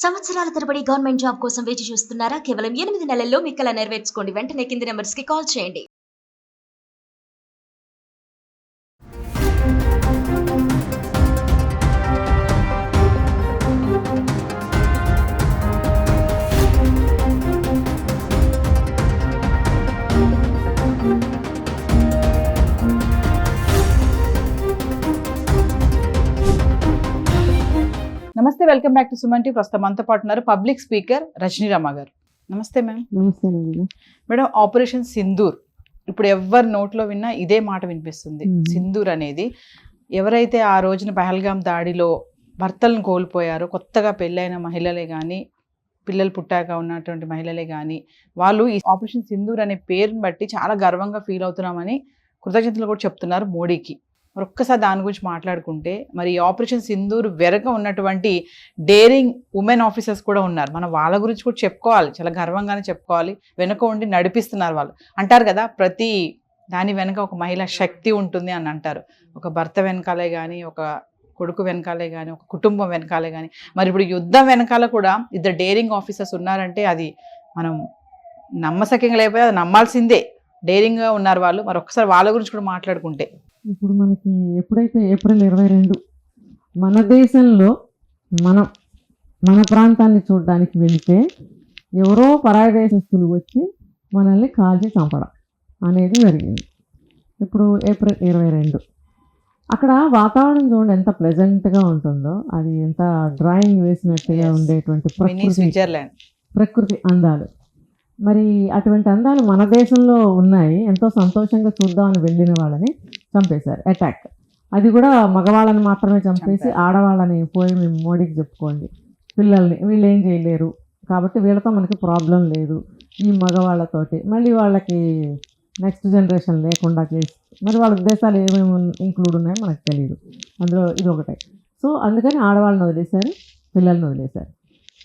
సంవత్సరాల తరబడి government job కోసం వేచి చూస్తున్నారా? కేవలం ఎనిమిది నెలల్లో మీ నెరవేర్చుకోండి. వెంటనే కింది నెంబర్స్కి కాల్ చేయండి. నమస్తే వెల్కమ్ బ్యాక్ టు సుమన్ ప్రస్తుతం మనతో పాటు ఉన్నారు పబ్లిక్ స్పీకర్ రజనీరామ గారు. నమస్తే మ్యామ్ నమస్తేనండి మేడం ఆపరేషన్ సింధూర్. ఇప్పుడు ఎవరి నోట్లో విన్నా ఇదే మాట వినిపిస్తుంది. సింధూర్ అనేది ఎవరైతే ఆ రోజున పహల్గాం దాడిలో భర్తలను కోల్పోయారో కొత్తగా పెళ్ళైన మహిళలే కానీ పిల్లలు పుట్టాక ఉన్నటువంటి మహిళలే కానీ వాళ్ళు ఈ ఆపరేషన్ సింధూర్ అనే పేరుని బట్టి చాలా గర్వంగా ఫీల్ అవుతున్నామని కృతజ్ఞతలు కూడా చెప్తున్నారు మోడీకి. మరి ఒక్కసారి దాని గురించి మాట్లాడుకుంటే మరి ఆపరేషన్ సింధూర్ వెనక ఉన్నటువంటి డేరింగ్ ఉమెన్ ఆఫీసర్స్ కూడా ఉన్నారు. మనం వాళ్ళ గురించి కూడా చెప్పుకోవాలి. చాలా గర్వంగానే చెప్పుకోవాలి. వెనుక ఉండి నడిపిస్తున్నారు వాళ్ళు. అంటారు కదా ప్రతి దాని వెనక ఒక మహిళ శక్తి ఉంటుంది అని అంటారు. ఒక భర్త వెనకాలే కానీ ఒక కొడుకు వెనకాలే కానీ ఒక కుటుంబం వెనకాలే కానీ మరి ఇప్పుడు యుద్ధం వెనకాల కూడా ఇద్దరు డేరింగ్ ఆఫీసర్స్ ఉన్నారంటే అది మనం నమ్మసక్యంగా లేకపోతే అది నమ్మాల్సిందే. డేరింగ్గా ఉన్నారు వాళ్ళు. మరి ఒకసారి వాళ్ళ గురించి కూడా మాట్లాడుకుంటే. ఇప్పుడు మనకి ఎప్పుడైతే ఏప్రిల్ ఇరవై రెండు మన దేశంలో మనం మన ప్రాంతాన్ని చూడడానికి వెళ్తే ఎవరో పరాయి దేశస్తులు వచ్చి మనల్ని కాల్చి చంపడం అనేది జరిగింది. ఇప్పుడు ఏప్రిల్ ఇరవై రెండు. అక్కడ వాతావరణం చూడండి ఎంత ప్లెజెంట్గా ఉంటుందో అది ఎంత డ్రాయింగ్ వేసినట్టుగా. ఉండేటువంటి ప్రకృతి. స్విట్జర్లాండ్ ప్రకృతి అందాలు. మరి అటువంటి అందాలు మన దేశంలో ఉన్నాయి. ఎంతో సంతోషంగా చూద్దామని వెళ్ళిన వాళ్ళని చంపేశారు అటాక్ అది కూడా మగవాళ్ళని మాత్రమే చంపేసి. ఆడవాళ్ళని పోయి మేము మోడీకి చెప్పుకోండి. పిల్లల్ని వీళ్ళు ఏం చేయలేరు. కాబట్టి వీళ్ళతో మనకి ప్రాబ్లం లేదు. ఈ మగవాళ్ళతోటి. మళ్ళీ వాళ్ళకి నెక్స్ట్ జనరేషన్ లేకుండా చేసి మరి వాళ్ళ ఉద్దేశాలు ఏమేమి ఇంక్లూడ్ ఉన్నాయో మనకు తెలియదు అందులో ఇది ఒకటే. సో అందుకని ఆడవాళ్ళని వదిలేశారు పిల్లల్ని వదిలేశారు.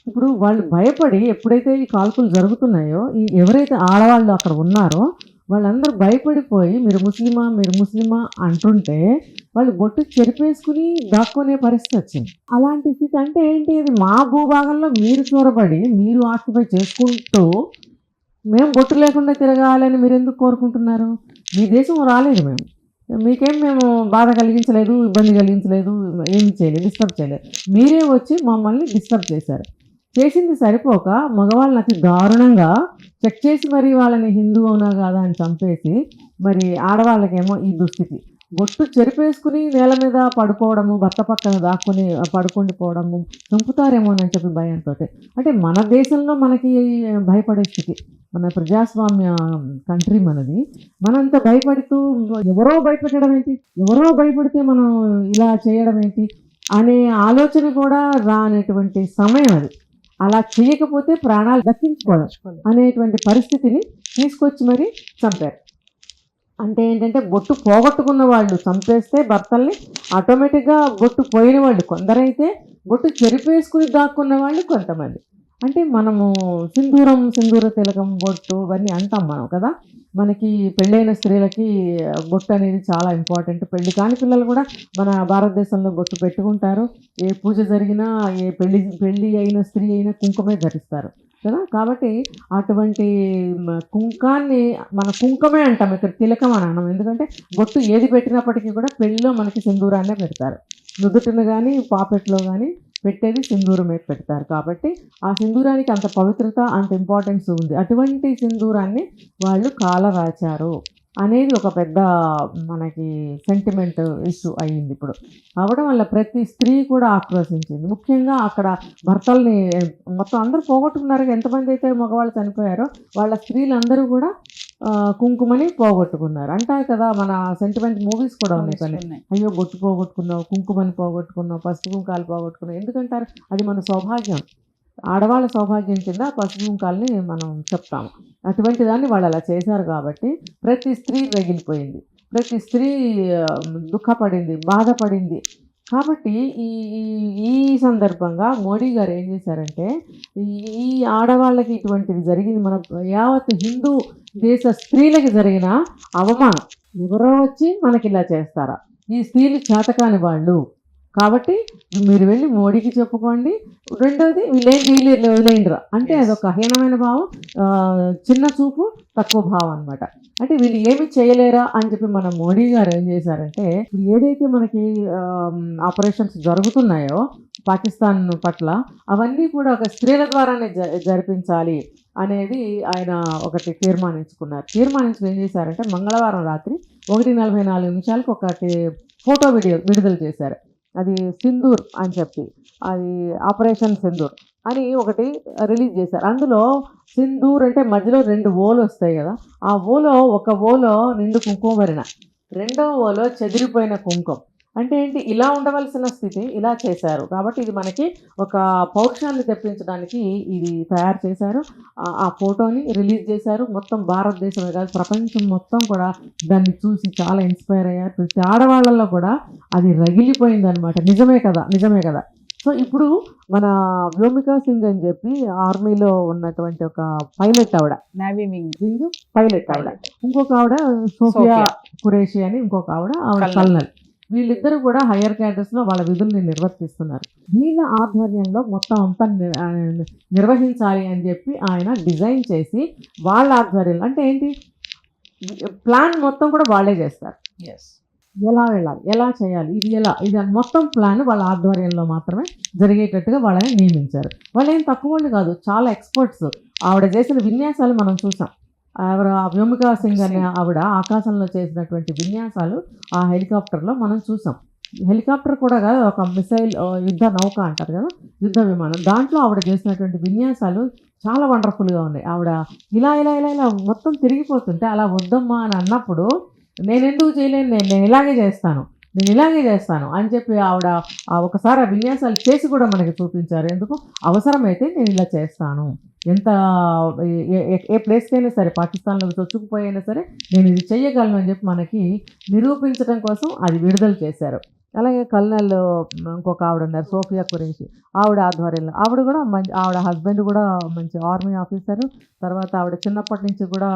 ఇప్పుడు వాళ్ళు భయపడి ఎప్పుడైతే ఈ కాల్పులు జరుగుతున్నాయో ఈ ఎవరైతే ఆడవాళ్ళు అక్కడ ఉన్నారో వాళ్ళందరూ భయపడిపోయి మీరు ముస్లిమా మీరు ముస్లిమా అంటుంటే వాళ్ళు బొట్టు చెరిపేసుకుని దాక్కునే పరిస్థితి వచ్చింది. అలాంటి స్థితి అంటే ఏంటి? అది మా భూభాగంలో మీరు చొరబడి మీరు ఆక్యుపై చేసుకుంటూ మేము బొట్టు లేకుండా తిరగాలని మీరు ఎందుకు కోరుకుంటున్నారు? మీ దేశం రాలేదు మేము. మీకేం మేము బాధ కలిగించలేదు ఇబ్బంది కలిగించలేదు ఏమి చేయలేదు డిస్టర్బ్ చేయలేదు. మీరే వచ్చి మమ్మల్ని డిస్టర్బ్ చేశారు. చేసింది సరిపోక మగవాళ్ళని దారుణంగా చెక్ చేసి మరి వాళ్ళని హిందూ అవునా కాదా అని చంపేసి మరి ఆడవాళ్ళకేమో ఈ దుస్థితి. బొట్టు చెరిపేసుకుని నేల మీద పడుకోవడము భర్త పక్కన దాక్కుని పడుకుండిపోవడము చంపుతారేమో అని చెప్పి భయంతో అంటే మన దేశంలో మనకి భయపడే స్థితి. మన ప్రజాస్వామ్య కంట్రీ మనది. మనంత భయపడుతూ ఎవరో భయపెట్టడం ఏంటి? ఎవరో భయపడితే మనం ఇలా చేయడం ఏంటి? అనే ఆలోచన కూడా రానటువంటి సమయం అది. అలా చేయకపోతే ప్రాణాలు దక్కించుకోవడం అనేటువంటి పరిస్థితిని తీసుకొచ్చి మరి చంపారు. అంటే ఏంటంటే బొట్టు పోగొట్టుకున్న వాళ్ళు చంపేస్తే భర్తల్ని ఆటోమేటిక్గా బొట్టు పోయిన వాళ్ళు కొందరైతే బొట్టు చెరిపేసుకుని దాక్కున్న వాళ్ళు కొంతమంది. అంటే మనము సింధూరం సింధూర తిలకం బొట్టు ఇవన్నీ అంటాం మనం కదా? మనకి పెళ్ళైన స్త్రీలకి బొట్టు అనేది చాలా ఇంపార్టెంట్. పెళ్ళి కాని పిల్లలు కూడా మన భారతదేశంలో బొట్టు పెట్టుకుంటారు. ఏ పూజ జరిగినా ఏ పెళ్ళి పెళ్ళి అయిన స్త్రీ అయినా కుంకుమే ధరిస్తారు. కదా? కాబట్టి అటువంటి కుంకాన్ని మన కుంకమే అంటాం ఇక్కడ తిలకం అని అన్నాం. ఎందుకంటే బొట్టు ఏది పెట్టినప్పటికీ కూడా పెళ్ళిలో మనకి సింధూరాన్నే పెడతారు. నుదుటిన కానీ పాపెట్లో కానీ పెట్టేది సింధూరమే పెడతారు. కాబట్టి ఆ సింధూరానికి అంత పవిత్రత అంత ఇంపార్టెన్స్ ఉంది. అటువంటి సింధూరాన్ని వాళ్ళు కాలరాచారు. అనేది ఒక పెద్ద మనకి సెంటిమెంట్ ఇష్యూ అయ్యింది ఇప్పుడు. అవడం వల్ల ప్రతి స్త్రీ కూడా ఆక్రోశించింది. ముఖ్యంగా అక్కడ భర్తల్ని మొత్తం అందరూ పోగొట్టుకున్నారు. ఎంతమంది అయితే మగవాళ్ళు చనిపోయారో వాళ్ళ స్త్రీలందరూ కూడా కుంకుమని పోగొట్టుకున్నారు. అంటారు కదా మన సెంటిమెంట్ మూవీస్ కూడా ఉన్నాయి కొన్ని. అయ్యో బొట్టు పోగొట్టుకున్నావు కుంకుమని పోగొట్టుకున్నావు పసుపు కుంకాలు పోగొట్టుకున్నావు. ఎందుకంటారు? అది మన సౌభాగ్యం. ఆడవాళ్ళ సౌభాగ్యం కింద పసుపు కుంకాలని మనం చెప్తాము. అటువంటి దాన్ని వాళ్ళు అలా చేశారు కాబట్టి ప్రతి స్త్రీ రగిలిపోయింది. ప్రతి స్త్రీ దుఃఖపడింది బాధపడింది. కాబట్టి ఈ ఈ- ఈ సందర్భంగా మోడీ గారు ఏం చేశారంటే ఈ ఈ ఆడవాళ్ళకి ఇటువంటిది జరిగింది. మన యావత్ హిందూ దేశ స్త్రీలకి జరిగిన అవమానం. ఎవరో వచ్చి మనకి ఇలా చేస్తారా? ఈ స్త్రీలు చేతకాని వాళ్ళు. కాబట్టి మీరు వెళ్ళి మోడీకి చెప్పుకోండి. రెండోది వీళ్ళేం వీళ్ళు వదిలేయండిరా అంటే. అదొక హీనమైన భావం చిన్న చూపు తక్కువ భావం అనమాట అంటే వీళ్ళు ఏమి చేయలేరా అని చెప్పి మన మోడీ గారు ఏం చేశారంటే ఇప్పుడు ఏదైతే మనకి ఆపరేషన్స్ జరుగుతున్నాయో పాకిస్తాన్ పట్ల అవన్నీ కూడా ఒక స్త్రీల ద్వారానే జరిపించాలి అనేది ఆయన ఒకటి తీర్మానించుకున్నారు. తీర్మానించుకుని ఏం చేశారంటే మంగళవారం రాత్రి ఒకటి నలభై నాలుగు నిమిషాలకు ఒకటి ఫోటో వీడియో విడుదల చేశారు. అది సింధూర్ అని చెప్పి అది ఆపరేషన్ సింధూర్ అని ఒకటి రిలీజ్ చేశారు. అందులో సింధూర్ అంటే మధ్యలో రెండు ఓలు వస్తాయి కదా ఆ ఓలో ఒక ఓలో నిండు కుంకుమ భరిన రెండవ ఓలో చెదిరిపోయిన కుంకుమ. అంటే ఏంటి? ఇలా ఉండవలసిన స్థితి ఇలా చేశారు. కాబట్టి ఇది మనకి ఒక పౌరుషాన్ని తెప్పించడానికి ఇది తయారు చేశారు. ఆ- ఫోటోని రిలీజ్ చేశారు. మొత్తం భారతదేశమే కాదు ప్రపంచం మొత్తం కూడా దాన్ని చూసి చాలా ఇన్స్పైర్ అయ్యారు. ప్రతి ఆడవాళ్ళల్లో కూడా అది రగిలిపోయింది అనమాట నిజమే కదా? నిజమే కదా? సో ఇప్పుడు మన వ్యోమికా సింగ్ అని చెప్పి ఆర్మీలో ఉన్నటువంటి ఒక పైలట్ ఆవిడ. నావీ సింగ్ పైలట్ ఆవిడ. ఇంకొక ఆవిడ సోఫియా సోఫియా. కురేషి అని ఇంకొక ఆవిడ ఆవిడ కల్నల్. వీళ్ళిద్దరూ కూడా హయ్యర్ క్యాడర్స్లో వాళ్ళ విధుల్ని నిర్వర్తిస్తున్నారు. వీళ్ళ ఆధ్వర్యంలో మొత్తం అంతా నిర్వహించాలి అని చెప్పి ఆయన డిజైన్ చేసి వాళ్ళ ఆధ్వర్యంలో అంటే ఏంటి? ప్లాన్ మొత్తం కూడా వాళ్ళే చేస్తారు. ఎస్ ఎలా వెళ్ళాలి? ఎలా చేయాలి? ఇది ఎలా? ఇది అని మొత్తం ప్లాన్ వాళ్ళ ఆధ్వర్యంలో మాత్రమే జరిగేటట్టుగా వాళ్ళని నియమించారు. వాళ్ళు ఏం తక్కువ వాళ్ళు కాదు చాలా ఎక్స్పర్ట్స్. ఆవిడ చేసిన విన్యాసాలు మనం చూసాం. ఆవిడ వ్యోమికా సింగ్ అనే ఆవిడ ఆకాశంలో చేసినటువంటి విన్యాసాలు ఆ హెలికాప్టర్లో మనం చూసాం. హెలికాప్టర్ కూడా కాదు ఒక మిసైల్ యుద్ధ నౌక అంటారు కదా యుద్ధ విమానం. దాంట్లో ఆవిడ చేసినటువంటి విన్యాసాలు చాలా వండర్ఫుల్గా ఉన్నాయి. ఆవిడ ఇలా ఇలా ఇలా ఇలా మొత్తం తిరిగిపోతుంటే అలా వద్దమ్మా అని అన్నప్పుడు నేను ఎందుకు చేయలేను? నేను నేను ఇలాగే చేస్తాను. నేను ఇలాగే చేస్తాను అని చెప్పి ఆవిడ ఒకసారి ఆ విన్యాసాలు చేసి కూడా మనకి చూపించారు. ఎందుకు? అవసరమైతే నేను ఇలా చేస్తాను. ఎంత ఏ- ఏ- ఏ ప్లేస్కైనా సరే పాకిస్తాన్లో చొచ్చుకుపోయినా సరే నేను ఇది చెయ్యగలను అని చెప్పి మనకి నిరూపించడం కోసం అది విడుదల చేశారు. అలాగే కల్నల్ ఇంకొక ఆవిడ ఉన్నారు సోఫియా కురేషి ఆవిడ ఆధ్వర్యంలో. ఆవిడ కూడా మంచి ఆవిడ హస్బెండ్ కూడా మంచి ఆర్మీ ఆఫీసరు. తర్వాత ఆవిడ చిన్నప్పటి నుంచి కూడా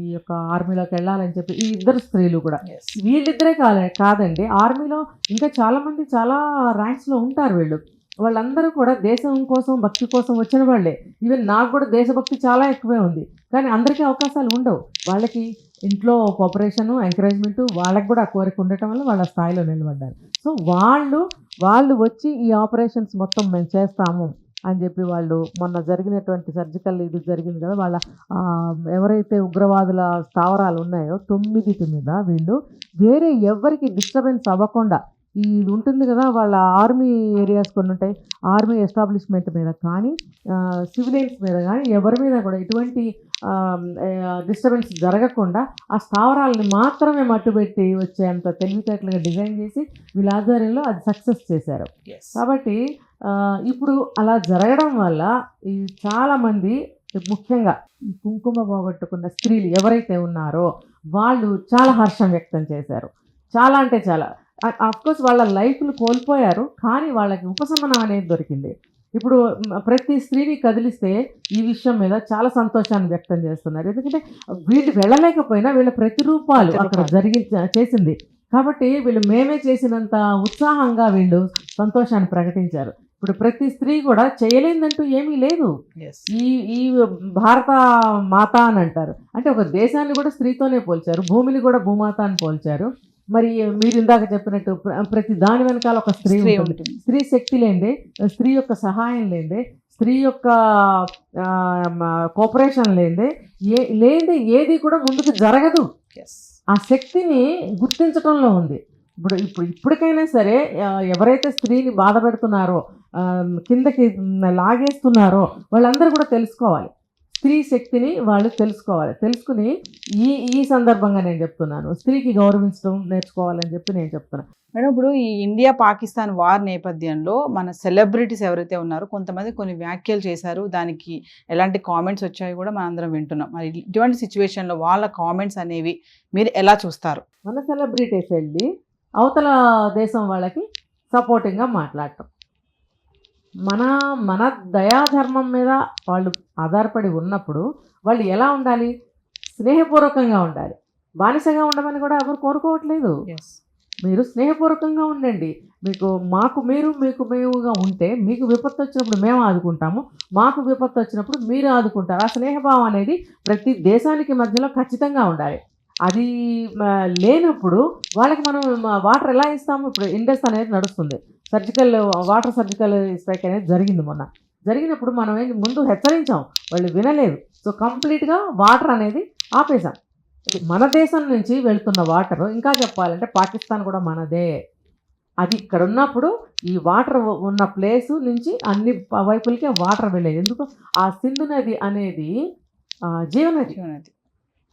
ఈ యొక్క ఆర్మీలోకి వెళ్ళాలని చెప్పి ఈ ఇద్దరు స్త్రీలు కూడా. వీళ్ళిద్దరే కాలే కాదండి ఆర్మీలో ఇంకా చాలా మంది చాలా ర్యాంక్స్లో ఉంటారు వీళ్ళు. వాళ్ళందరూ కూడా దేశం కోసం భక్తి కోసం వచ్చిన వాళ్ళే. ఈవెన్ నాకు కూడా దేశభక్తి చాలా ఎక్కువే ఉంది. కానీ అందరికీ అవకాశాలు ఉండవు. వాళ్ళకి ఇంట్లో కోఆపరేషను ఎంకరేజ్మెంటు వాళ్ళకి కూడా ఆ కోరిక ఉండటం వల్ల వాళ్ళ స్థాయిలో నిలబడ్డారు. సో వాళ్ళు వాళ్ళు వచ్చి ఈ ఆపరేషన్స్ మొత్తం మేము చేస్తాము అని చెప్పి వాళ్ళు మొన్న జరిగినటువంటి సర్జికల్ ఇది జరిగింది కదా వాళ్ళ ఎవరైతే ఉగ్రవాదుల స్థావరాలు ఉన్నాయో తొమ్మిదిటి మీద వీళ్ళు వేరే ఎవరికి డిస్టర్బెన్స్ అవ్వకుండా ఈ ఇది ఉంటుంది కదా వాళ్ళ ఆర్మీ ఏరియాస్ కొన్ని ఉంటాయి ఆర్మీ ఎస్టాబ్లిష్మెంట్ మీద కానీ సివిలియన్స్ మీద కానీ ఎవరి మీద కూడా ఎటువంటి డిస్టర్బెన్స్ జరగకుండా ఆ స్థావరాలని మాత్రమే మట్టుబెట్టి వచ్చేంత తెలివితేటలుగా డిజైన్ చేసి వీళ్ళ ఆధ్వర్యంలో అది సక్సెస్ చేశారు. కాబట్టి ఇప్పుడు అలా జరగడం వల్ల ఈ చాలా మంది ముఖ్యంగా కుంకుమ పోగొట్టుకున్న స్త్రీలు ఎవరైతే ఉన్నారో వాళ్ళు చాలా హర్షం వ్యక్తం చేశారు. చాలా అంటే చాలా. కోర్స్ వాళ్ళ లైఫ్లు కోల్పోయారు కానీ వాళ్ళకి ఉపశమనం అనేది దొరికింది. ఇప్పుడు ప్రతి స్త్రీని కదిలిస్తే ఈ విషయం మీద చాలా సంతోషాన్ని వ్యక్తం చేస్తున్నారు. ఎందుకంటే వీళ్ళు వెళ్ళలేకపోయినా వీళ్ళ ప్రతిరూపాలు అక్కడ. జరిగి చేసింది. కాబట్టి వీళ్ళు మేమే చేసినంత ఉత్సాహంగా వీళ్ళు సంతోషాన్ని ప్రకటించారు. ఇప్పుడు ప్రతి స్త్రీ కూడా చేయలేదంటూ ఏమీ లేదు. ఈ ఈ భారత మాత అని అంటారు. అంటే ఒక దేశాన్ని కూడా స్త్రీతోనే పోల్చారు భూమిని కూడా భూమాత అని పోల్చారు. మరి మీరు ఇందాక చెప్పినట్టు ప్ర- ప్రతి దాని వెనకాల ఒక స్త్రీ స్త్రీ ఉంటుంది. స్త్రీ శక్తి లేదే స్త్రీ యొక్క సహాయం లేదే స్త్రీ యొక్క కోఆపరేషన్ లేదే ఏ లేదే ఏది కూడా ముందుకు జరగదు. ఆ శక్తిని గుర్తించడంలో ఉంది. ఇప్పుడు ఇప్పుడు ఇప్పటికైనా సరే ఎవరైతే స్త్రీని బాధ పెడుతున్నారో కిందకి లాగేస్తున్నారో వాళ్ళందరూ కూడా తెలుసుకోవాలి. స్త్రీ శక్తిని వాళ్ళు తెలుసుకోవాలి. తెలుసుకుని ఈ ఈ సందర్భంగా నేను చెప్తున్నాను. స్త్రీకి గౌరవించడం నేర్చుకోవాలని చెప్పి నేను చెప్తున్నాను. మేడం ఇప్పుడు ఈ ఇండియా పాకిస్తాన్ వార్ నేపథ్యంలో మన సెలబ్రిటీస్ ఎవరైతే ఉన్నారో కొంతమంది కొన్ని వ్యాఖ్యలు చేశారు. దానికి ఎలాంటి కామెంట్స్ వచ్చాయో కూడా మనందరం వింటున్నాం. మరి ఇటువంటి సిచ్యువేషన్లో వాళ్ళ కామెంట్స్ అనేవి మీరు ఎలా చూస్తారు? మన సెలబ్రిటీస్ వెళ్ళి అవతల దేశం వాళ్ళకి సపోర్టింగ్గా మాట్లాడటం. మన మన దయాధర్మం మీద వాళ్ళు ఆధారపడి ఉన్నప్పుడు వాళ్ళు ఎలా ఉండాలి? స్నేహపూర్వకంగా ఉండాలి. బానిసగా ఉండమని కూడా ఎవరు కోరుకోవట్లేదు. మీరు స్నేహపూర్వకంగా ఉండండి. మీకు మాకు మీరు మీకు మేముగా ఉంటే మీకు విపత్తు వచ్చినప్పుడు మేము ఆదుకుంటాము. మాకు విపత్తు వచ్చినప్పుడు మీరు ఆదుకుంటారు. ఆ స్నేహభావం అనేది ప్రతి దేశానికి మధ్యలో ఖచ్చితంగా ఉండాలి. అది లేనప్పుడు వాళ్ళకి మనం వాటర్ ఎలా ఇస్తాము? ఇప్పుడు ఇండస్ అనేది నడుస్తుంది. సర్జికల్ వాటర్ సర్జికల్ స్ట్రైక్ అనేది జరిగింది మొన్న. జరిగినప్పుడు మనం ఏంటి ముందు హెచ్చరించాం వాళ్ళు వినలేదు. సో కంప్లీట్గా వాటర్ అనేది ఆపేశాం. మన దేశం నుంచి వెళ్తున్న వాటర్ ఇంకా చెప్పాలంటే పాకిస్తాన్ కూడా మనదే. అది ఇక్కడ ఉన్నప్పుడు ఈ వాటర్ ఉన్న ప్లేస్ నుంచి అన్ని వైపులకే వాటర్ వెళ్ళేది. ఎందుకు? ఆ సింధు నది అనేది జీవనది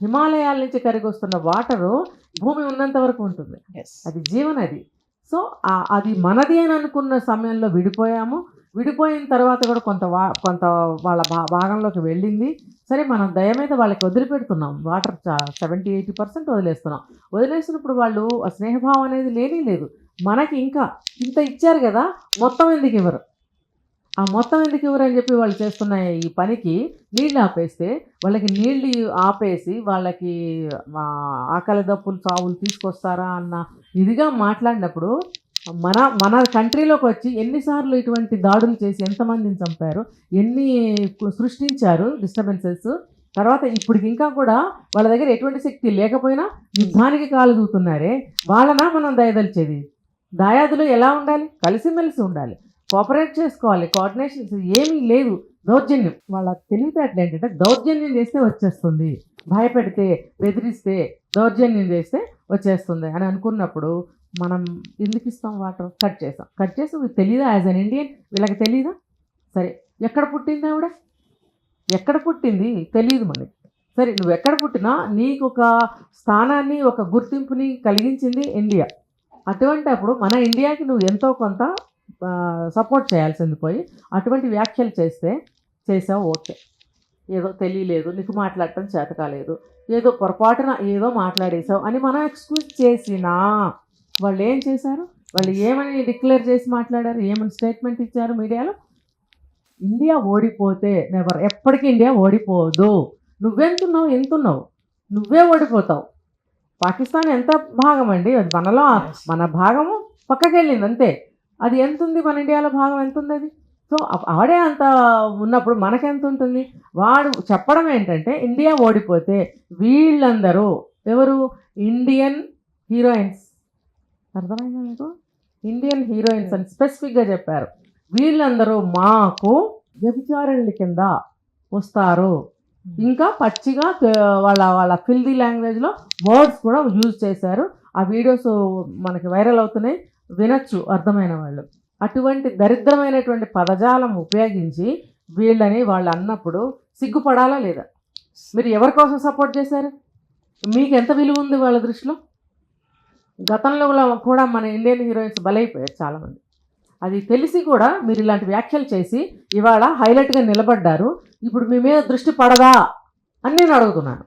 హిమాలయాల నుంచి కరిగి వస్తున్న వాటరు భూమి ఉన్నంత వరకు ఉంటుంది. అది జీవనది సో అది మనది అని అనుకున్న సమయంలో విడిపోయాము. విడిపోయిన తర్వాత కూడా కొంత వా కొంత వాళ్ళ భా భాగంలోకి వెళ్ళింది. సరే మనం దయ మీద వాళ్ళకి వదిలిపెడుతున్నాం. వాటర్ సెవెంటీ ఎయిటీ పర్సెంట్ వదిలేస్తున్నాం. వదిలేసినప్పుడు వాళ్ళు స్నేహభావం అనేది లేనే లేదు. మనకి ఇంకా ఇంత ఇచ్చారు కదా మొత్తం ఎందుకు ఇవ్వరు? ఆ మొత్తం ఎందుకు ఇవ్వరని చెప్పి వాళ్ళు చేస్తున్న ఈ పనికి నీళ్ళు ఆపేస్తే వాళ్ళకి నీళ్ళు ఆపేసి వాళ్ళకి ఆకలి దప్పులు చావులు తీసుకొస్తారా అన్న ఇదిగా మాట్లాడినప్పుడు మన మన కంట్రీలోకి వచ్చి ఎన్నిసార్లు ఇటువంటి దాడులు చేసి ఎంతమందిని చంపారు ఎన్ని సృష్టించారు డిస్టర్బెన్సెస్ తర్వాత ఇప్పటికి ఇంకా కూడా వాళ్ళ దగ్గర ఎటువంటి శక్తి లేకపోయినా యుద్ధానికి కాలు దూతున్నారే వాళ్ళనా మనం దయదలిచేది? దాయాదులు ఎలా ఉండాలి? కలిసిమెలిసి ఉండాలి. కోఆపరేట్ చేసుకోవాలి. కోఆర్డినేషన్ ఏమీ లేదు. దౌర్జన్యం. వాళ్ళ తెలివితేటలు ఏంటంటే దౌర్జన్యం చేస్తే వచ్చేస్తుంది. భయపెడితే బెదిరిస్తే దౌర్జన్యం చేస్తే వచ్చేస్తుంది అని అనుకున్నప్పుడు మనం ఎందుకు ఇస్తాం వాటర్? కట్ చేస్తాం. కట్ చేసి మీకు తెలియదా యాజ్ అన్ ఇండియన్ వీళ్ళకి తెలియదా సరే. ఎక్కడ పుట్టింది ఆవిడ? ఎక్కడ పుట్టింది? తెలియదు మనకి. సరే నువ్వు ఎక్కడ పుట్టినా నీకు ఒక స్థానాన్ని ఒక గుర్తింపుని కలిగించింది ఇండియా. అటువంటి అప్పుడు మన ఇండియాకి నువ్వు ఎంతో కొంత సపోర్ట్ చేయాల్సింది పోయి అటువంటి వ్యాఖ్యలు చేస్తే చేసావు ఓకే. ఏదో తెలియలేదు నీకు మాట్లాడటం చేత కాలేదు ఏదో పొరపాటున ఏదో మాట్లాడేశావు అని మనం ఎక్స్క్యూజ్ చేసినా వాళ్ళు ఏం చేశారు? వాళ్ళు ఏమని డిక్లేర్ చేసి మాట్లాడారు? ఏమని స్టేట్మెంట్ ఇచ్చారు మీడియాలో? ఇండియా ఓడిపోతే నెవర్ ఎప్పటికీ ఇండియా ఓడిపోదు. నువ్వెంతున్నావు? ఎంతున్నావు? నువ్వే ఓడిపోతావు. పాకిస్తాన్ ఎంత భాగం అండి మనలో. మన భాగము పక్కకి వెళ్ళింది అంతే. అది ఎంత ఉంది మన ఇండియాలో భాగం ఎంత ఉంది అది? సో ఆడే అంత ఉన్నప్పుడు మనకెంత ఉంటుంది వాడు చెప్పడం ఏంటంటే ఇండియా ఓడిపోతే వీళ్ళందరూ ఎవరు? Indian heroines. అర్థమైందా మీకు? ఇండియన్ హీరోయిన్స్ అని స్పెసిఫిక్గా చెప్పారు. వీళ్ళందరూ మాకు వ్యభిచారణల కింద వస్తారు. ఇంకా పచ్చిగా వాళ్ళ వాళ్ళ ఫిల్దీ లాంగ్వేజ్లో వర్డ్స్ కూడా యూజ్ చేశారు. ఆ వీడియోస్ మనకి వైరల్ అవుతున్నాయి. వినొచ్చు అర్థమైన వాళ్ళు. అటువంటి దరిద్రమైనటువంటి పదజాలం ఉపయోగించి వీళ్ళని వాళ్ళు అన్నప్పుడు సిగ్గుపడాలా లేదా? మీరు ఎవరి కోసం సపోర్ట్ చేశారు? మీకు ఎంత విలువ ఉంది వాళ్ళ దృష్టిలో? గతంలో కూడా మన ఇండియన్ హీరోయిన్స్ బలైపోయారు చాలామంది. అది తెలిసి కూడా మీరు ఇలాంటి వ్యాఖ్యలు చేసి ఇవాళ హైలైట్గా నిలబడ్డారు. ఇప్పుడు మీ మీద దృష్టి పడదా అని నేను అడుగుతున్నాను.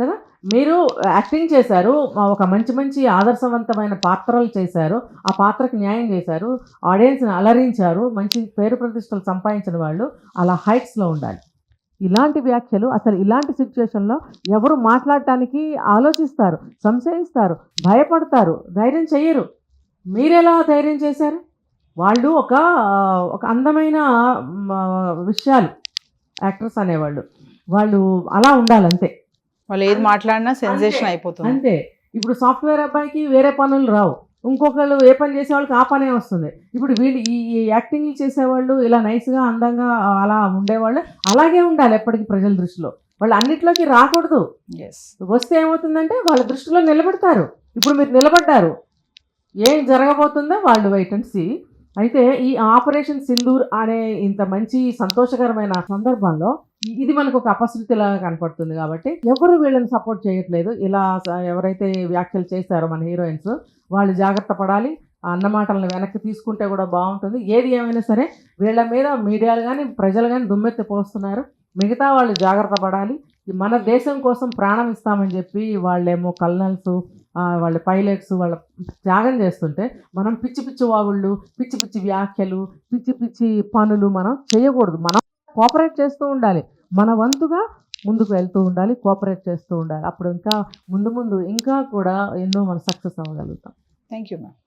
కదా? మీరు యాక్టింగ్ చేశారు ఒక మంచి మంచి ఆదర్శవంతమైన పాత్రలు చేశారు ఆ పాత్రకు న్యాయం చేశారు ఆడియన్స్ని అలరించారు మంచి పేరు ప్రతిష్టలు సంపాదించిన వాళ్ళు అలా హైట్స్లో ఉండాలి. ఇలాంటి వ్యాఖ్యలు అసలు ఇలాంటి సిచ్యువేషన్లో ఎవరు మాట్లాడటానికి ఆలోచిస్తారు సంశయిస్తారు భయపడతారు ధైర్యం చెయ్యరు మీరెలా ధైర్యం చేశారు? వాళ్ళు ఒక ఒక అందమైన విషయాలు యాక్టర్స్ అనేవాళ్ళు. వాళ్ళు అలా ఉండాలంతే. వాళ్ళు ఏది మాట్లాడినా సెన్సేషన్ అయిపోతుంది. అంతే. ఇప్పుడు సాఫ్ట్వేర్ అబ్బాయికి వేరే పనులు రావు. ఇంకొకళ్ళు ఏ పని చేసేవాళ్ళకి ఆ పనే వస్తుంది. ఇప్పుడు వీళ్ళు ఈ యాక్టింగ్ చేసేవాళ్ళు ఇలా నైస్గా అందంగా అలా ఉండేవాళ్ళు అలాగే ఉండాలి ఎప్పటికీ ప్రజల దృష్టిలో. వాళ్ళు అన్నిట్లోకి రాకూడదు. ఎస్ వస్తే ఏమవుతుందంటే వాళ్ళ దృష్టిలో నిలబెడతారు. ఇప్పుడు మీరు నిలబడ్డారు. ఏం జరగబోతుందో వాళ్ళు వెయిట్ అండ్ సీ అయితే ఈ ఆపరేషన్ సింధూర్ అనే ఇంత మంచి సంతోషకరమైన సందర్భంలో ఇది మనకు ఒక అపశృతిలాగా కనపడుతుంది కాబట్టి ఎవరు వీళ్ళని సపోర్ట్ చేయట్లేదు. ఇలా ఎవరైతే వ్యాఖ్యలు చేశారో మన హీరోయిన్స్ వాళ్ళు జాగ్రత్త పడాలి. ఆ అన్నమాటలను వెనక్కి తీసుకుంటే కూడా బాగుంటుంది. ఏది ఏమైనా సరే వీళ్ళ మీద మీడియాలు కానీ ప్రజలు కానీ దుమ్మెత్తి పోస్తున్నారు. మిగతా వాళ్ళు జాగ్రత్త పడాలి. మన దేశం కోసం ప్రాణం ఇస్తామని చెప్పి వాళ్ళేమో కల్నల్స్ వాళ్ళ పైలట్స్ వాళ్ళ త్యాగం చేస్తుంటే మనం పిచ్చి పిచ్చి వాగుళ్ళు పిచ్చి పిచ్చి వ్యాఖ్యలు పిచ్చి పిచ్చి పనులు మనం చేయకూడదు. మనం కోఆపరేట్ చేస్తూ ఉండాలి. మన వంతుగా ముందుకు వెళ్తూ ఉండాలి కోఆపరేట్ చేస్తూ ఉండాలి. అప్పుడు ఇంకా ముందు ముందు ఇంకా కూడా ఎన్నో మనం సక్సెస్ అవ్వగలుగుతాం. Thank you ma'am